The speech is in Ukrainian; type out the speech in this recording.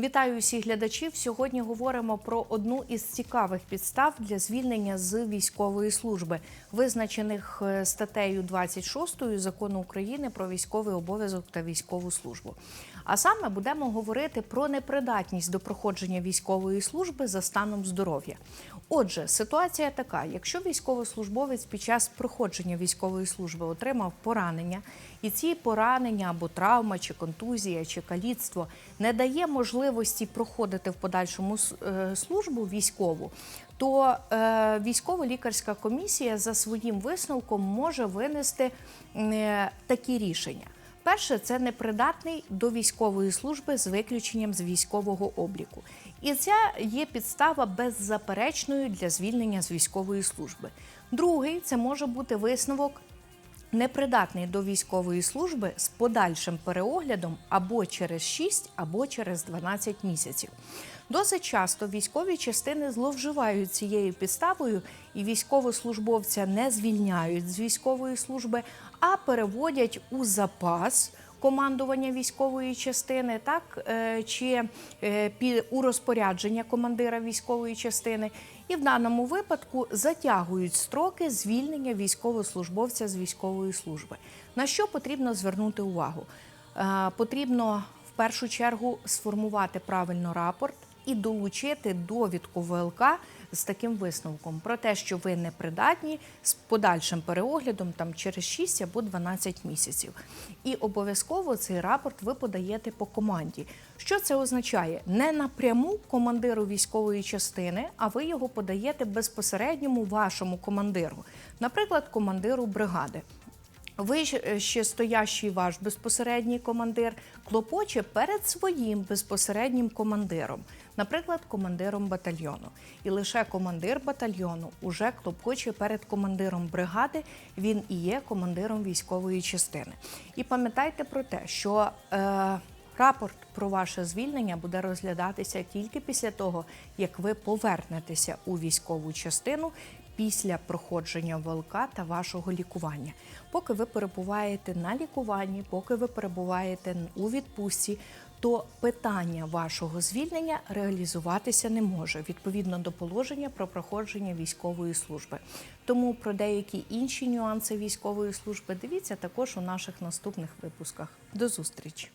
Вітаю усіх глядачів. Сьогодні говоримо про одну із цікавих підстав для звільнення з військової служби, визначених е, статтею 26 закону України про військовий обов'язок та військову службу. А саме будемо говорити про непридатність до проходження військової служби за станом здоров'я. Отже, ситуація така: якщо військовослужбовець під час проходження військової служби отримав поранення, і ці поранення або травма, чи контузія, чи каліцтво не дає можливості проходити в подальшому е, службу військову, то е, військово-лікарська комісія за своїм висновком може винести е, такі рішення. Перше, це непридатний до військової служби з виключенням з військового обліку. І ця є підстава беззаперечною для звільнення з військової служби. Другий це може бути висновок непридатний до військової служби з подальшим переоглядом або через 6, або через 12 місяців. Досить часто військові частини зловживають цією підставою, і військовослужбовця не звільняють з військової служби, а переводять у запас командування військової частини, так е, чи е, у розпорядження командира військової частини, і в даному випадку затягують строки звільнення військовослужбовця з військової служби. На що потрібно звернути увагу? Е, Потрібно в першу чергу сформувати правильно рапорт і долучити довідку ВЛК з таким висновком про те, що ви непридатні з подальшим переоглядом там через 6 або 12 місяців. І обов'язково цей рапорт ви подаєте по команді. Що це означає? Не напряму командиру військової частини, а ви його подаєте безпосередньому вашому командиру, наприклад, командиру бригади. Ви е, ще стоящий ваш безпосередній командир клопоче перед своїм безпосереднім командиром, наприклад, командиром батальйону. І лише командир батальйону уже клопоче перед командиром бригади. Він і є командиром військової частини. І пам'ятайте про те, що е, Рапорт про ваше звільнення буде розглядатися тільки після того, як ви повернетеся у військову частину після проходження ВЛК та вашого лікування. Поки ви перебуваєте на лікуванні, поки ви перебуваєте у відпустці, то питання вашого звільнення реалізуватися не може відповідно до положення про проходження військової служби. Тому про деякі інші нюанси військової служби дивіться також у наших наступних випусках. До зустрічі!